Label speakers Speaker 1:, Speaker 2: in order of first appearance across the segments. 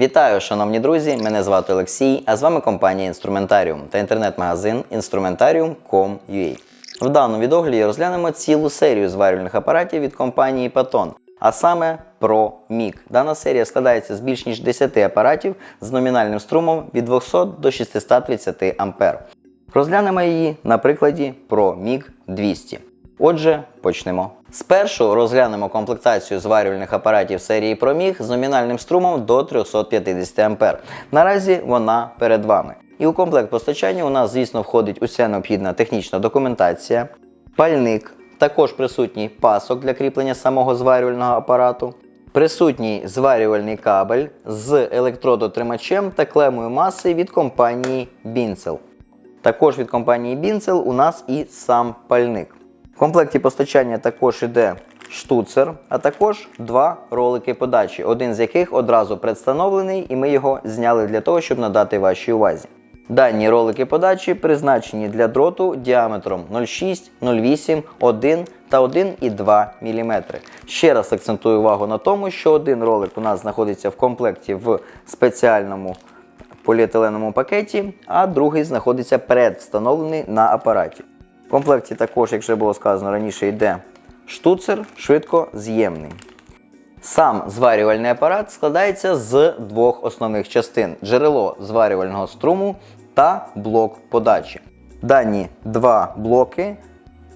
Speaker 1: Вітаю, шановні друзі! Мене звати Олексій, а з вами компанія Інструментаріум та інтернет-магазин Instrumentarium.com.ua. В даному відогляді розглянемо цілу серію зварювальних апаратів від компанії Paton, а саме Pro MIG. Дана серія складається з більш ніж 10 апаратів з номінальним струмом від 200 до 630 А. Розглянемо її на прикладі Pro MIG 200. Отже, почнемо. Спершу розглянемо комплектацію зварювальних апаратів серії ProMig з номінальним струмом до 350 А. Наразі вона перед вами. І у комплект постачання у нас, звісно, входить уся необхідна технічна документація, пальник, також присутній пасок для кріплення самого зварювального апарату, присутній зварювальний кабель з електродотримачем та клемою маси від компанії Bincel. Також від компанії Bincel у нас і сам пальник. В комплекті постачання також іде штуцер, а також два ролики подачі, один з яких одразу представлений, і ми його зняли для того, щоб надати вашій увазі. Дані ролики подачі призначені для дроту діаметром 0,6, 0,8, 1 та 1,2 мм. Ще раз акцентую увагу на тому, що один ролик у нас знаходиться в комплекті в спеціальному поліетиленовому пакеті, а другий знаходиться предвстановлений на апараті. В комплекті також, як вже було сказано раніше, йде штуцер швидкоз'ємний. Сам зварювальний апарат складається з двох основних частин: джерело зварювального струму та блок подачі. Дані два блоки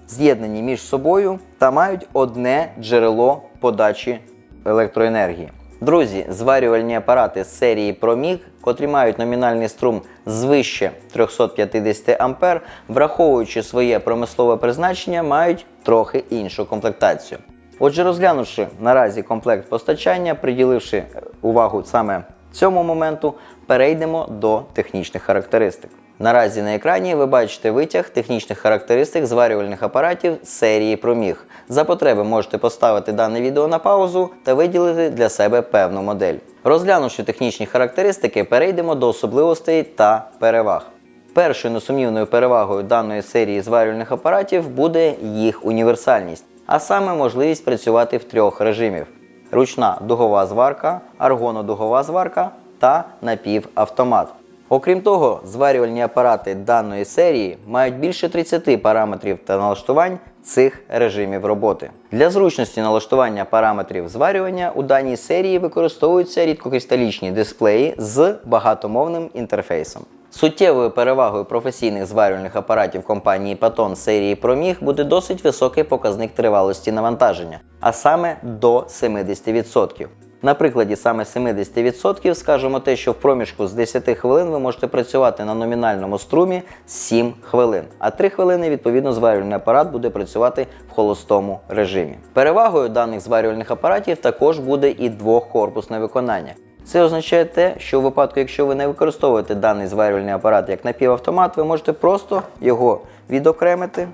Speaker 1: з'єднані між собою та мають одне джерело подачі електроенергії. Друзі, зварювальні апарати серії ProMig, котрі мають номінальний струм звище 350 А, враховуючи своє промислове призначення, мають трохи іншу комплектацію. Отже, розглянувши наразі комплект постачання, приділивши увагу саме цьому моменту, перейдемо до технічних характеристик. Наразі на екрані ви бачите витяг технічних характеристик зварювальних апаратів серії ProMig. За потреби можете поставити дане відео на паузу та виділити для себе певну модель. Розглянувши технічні характеристики, перейдемо до особливостей та переваг. Першою несумнівною перевагою даної серії зварювальних апаратів буде їх універсальність, а саме можливість працювати в трьох режимів: ручна дугова зварка, аргонодугова зварка та напівавтомат. Окрім того, зварювальні апарати даної серії мають більше 30 параметрів та налаштувань цих режимів роботи. Для зручності налаштування параметрів зварювання у даній серії використовуються рідкокристалічні дисплеї з багатомовним інтерфейсом. Суттєвою перевагою професійних зварювальних апаратів компанії Paton серії ProMig буде досить високий показник тривалості навантаження, а саме до 70%. На прикладі саме 70% скажемо те, що в проміжку з 10 хвилин ви можете працювати на номінальному струмі 7 хвилин, а 3 хвилини відповідно зварювальний апарат буде працювати в холостому режимі. Перевагою даних зварювальних апаратів також буде і двохкорпусне виконання. Це означає те, що у випадку, якщо ви не використовуєте даний зварювальний апарат як напівавтомат, ви можете просто його відокремити,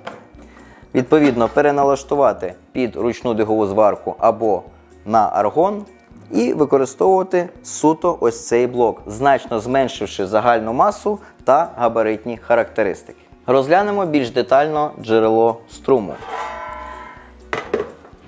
Speaker 1: відповідно переналаштувати під ручну дигову зварку або на аргон і використовувати суто ось цей блок, значно зменшивши загальну масу та габаритні характеристики. Розглянемо більш детально джерело струму.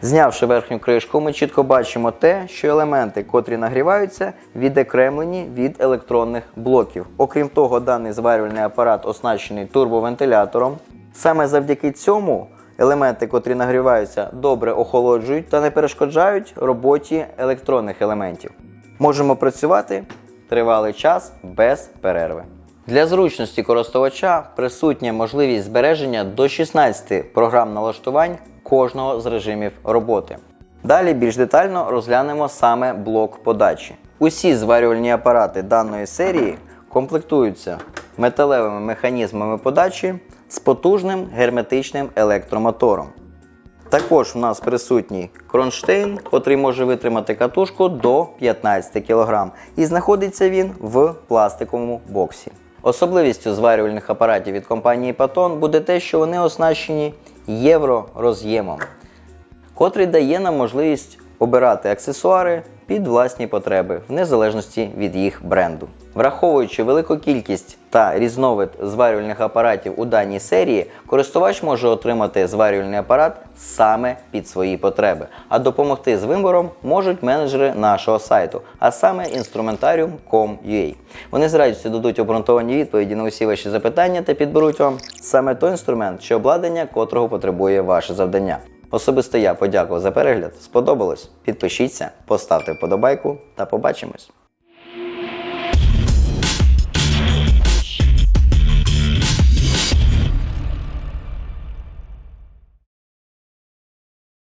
Speaker 1: Знявши верхню кришку, ми чітко бачимо те, що елементи, котрі нагріваються, відокремлені від електронних блоків. Окрім того, даний зварювальний апарат оснащений турбовентилятором. Саме завдяки цьому елементи, котрі нагріваються, добре охолоджують та не перешкоджають роботі електронних елементів. Можемо працювати тривалий час без перерви. Для зручності користувача присутня можливість збереження до 16 програм налаштувань кожного з режимів роботи. Далі більш детально розглянемо саме блок подачі. Усі зварювальні апарати даної серії комплектуються металевими механізмами подачі з потужним герметичним електромотором. Також у нас присутній кронштейн, котрий може витримати катушку до 15 кг, і знаходиться він в пластиковому боксі. Особливістю зварювальних апаратів від компанії Paton буде те, що вони оснащені євророз'ємом, котрий дає нам можливість обирати аксесуари під власні потреби, в незалежності від їх бренду. Враховуючи велику кількість та різновид зварювальних апаратів у даній серії, користувач може отримати зварювальний апарат саме під свої потреби. А допомогти з вибором можуть менеджери нашого сайту, а саме instrumentarium.com.ua. Вони з радістю дадуть обґрунтовані відповіді на усі ваші запитання та підберуть вам саме той інструмент чи обладнання, котрого потребує ваше завдання. Особисто я подякував за перегляд. Сподобалось? Підпишіться, поставте вподобайку та побачимось.